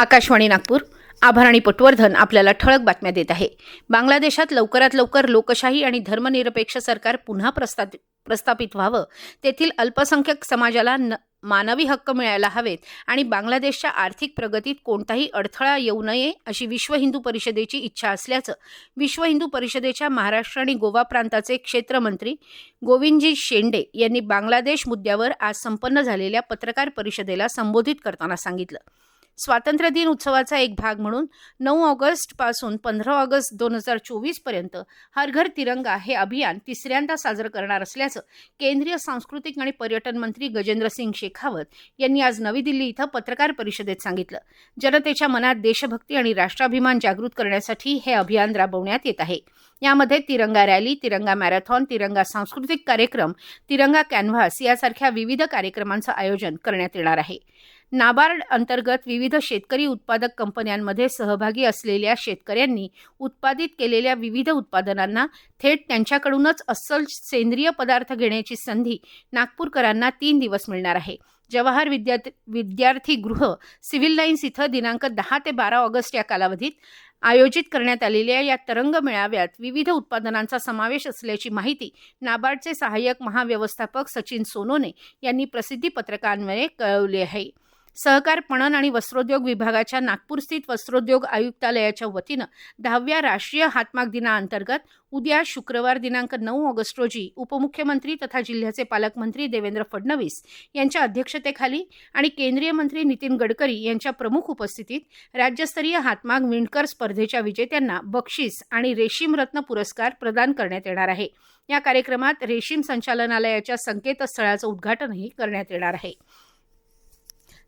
आकाशवाणी नागपूर. आभाराणी पटवर्धन आपल्याला ठळक बातम्या देत आहे. बांगलादेशात लवकरात लवकर लोकशाही आणि धर्मनिरपेक्ष सरकार पुन्हा प्रस्ता प्रस्थापित व्हावं. तेथील अल्पसंख्याक समाजाला न मानवी हक्क मिळायला हवेत आणि बांगलादेशच्या आर्थिक प्रगतीत कोणताही अडथळा येऊ नये अशी विश्व हिंदू परिषदेची इच्छा असल्याचं विश्व हिंदू परिषदेच्या महाराष्ट्र आणि गोवा प्रांताचे क्षेत्रमंत्री गोविंदजी शेंडे यांनी बांगलादेश मुद्द्यावर आज संपन्न झालेल्या पत्रकार परिषदेला संबोधित करताना सांगितलं. स्वातंत्र्य दिन उत्सवाचा एक भाग म्हणून नऊ ऑगस्टपासून पंधरा ऑगस्ट दोन हजार चोवीसपर्यंत हर घर तिरंगा हे अभियान तिसऱ्यांदा साजरं करणार असल्याचं केंद्रीय सांस्कृतिक आणि पर्यटन मंत्री गजेंद्र सिंग शेखावत यांनी आज नवी दिल्ली इथं पत्रकार परिषदेत सांगितलं. जनतेच्या मनात देशभक्ती आणि राष्ट्राभिमान जागृत करण्यासाठी हे अभियान राबवण्यात येत आहे. यामध्ये तिरंगा रॅली तिरंगा मॅरेथॉन तिरंगा सांस्कृतिक कार्यक्रम तिरंगा कॅनव्हास यासारख्या विविध कार्यक्रमांचं आयोजन करण्यात येणार आहे. नाबार्ड अंतर्गत विविध शेतकरी उत्पादक कंपन्यांमध्ये सहभागी असलेल्या शेतकऱ्यांनी उत्पादित केलेल्या विविध उत्पादनांना थेट त्यांच्याकडूनच अस्सल सेंद्रिय पदार्थ घेण्याची संधी नागपूरकरांना तीन दिवस मिळणार आहे. जवाहर विद्या विद्यार्थी गृह सिव्हिल लाईन्स इथं दिनांक दहा ते बारा ऑगस्ट या कालावधीत आयोजित करण्यात आलेल्या या तरंग मेळाव्यात विविध उत्पादनांचा समावेश असल्याची माहिती नाबार्डचे सहाय्यक महाव्यवस्थापक सचिन सोनोने यांनी प्रसिद्धी पत्रकांमध्ये कळवली आहे. सहकार पणन आणि वस्त्रोद्योग विभागाच्या नागपूरस्थित वस्त्रोद्योग आयुक्तालयाच्या वतीनं दहाव्या राष्ट्रीय हातमाग दिनाअंतर्गत उद्या शुक्रवार दिनांक नऊ ऑगस्ट रोजी उपमुख्यमंत्री तथा जिल्ह्याचे पालकमंत्री देवेंद्र फडणवीस यांच्या अध्यक्षतेखाली आणि केंद्रीय मंत्री नितीन गडकरी यांच्या प्रमुख उपस्थितीत राज्यस्तरीय हातमाग विणकर स्पर्धेच्या विजेत्यांना बक्षीस आणि रेशीम रत्न पुरस्कार प्रदान करण्यात येणार आहे. या कार्यक्रमात रेशीम संचालनालयाच्या संकेतस्थळाचं उद्घाटनही करण्यात येणार आहे.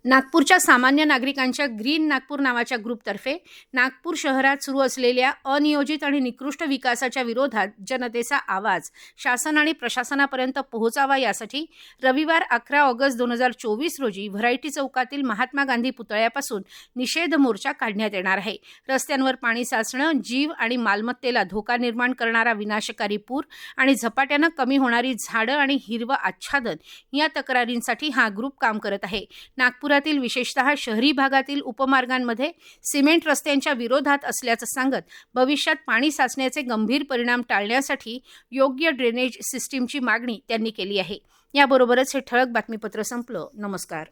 नागपूरच्या सामान्य नागरिकांच्या ग्रीन नागपूर नावाच्या ग्रुपतर्फे नागपूर शहरात सुरू असलेल्या अनियोजित आणि निकृष्ट विकासाच्या विरोधात जनतेचा आवाज शासन आणि प्रशासनापर्यंत पोहोचावा यासाठी रविवार अकरा ऑगस्ट दोन हजार चोवीस रोजी व्हरायटी चौकातील महात्मा गांधी पुतळ्यापासून निषेध मोर्चा काढण्यात येणार आहे. रस्त्यांवर पाणी साचणं जीव आणि मालमत्तेला धोका निर्माण करणारा विनाशकारी पूर आणि झपाट्यानं कमी होणारी झाडं आणि हिरवं आच्छादन या तक्रारींसाठी हा ग्रुप काम करत आहे. नागपूर नागपुरातील विशेषतः शहरी भागातील उपमार्गांमध्ये सिमेंट रस्त्यांच्या विरोधात असल्याचं सांगत भविष्यात पाणी साचण्याचे गंभीर परिणाम टाळण्यासाठी योग्य ड्रेनेज सिस्टीमची मागणी त्यांनी केली आहे. याबरोबरच हे ठळक बातमीपत्र संपलं. नमस्कार.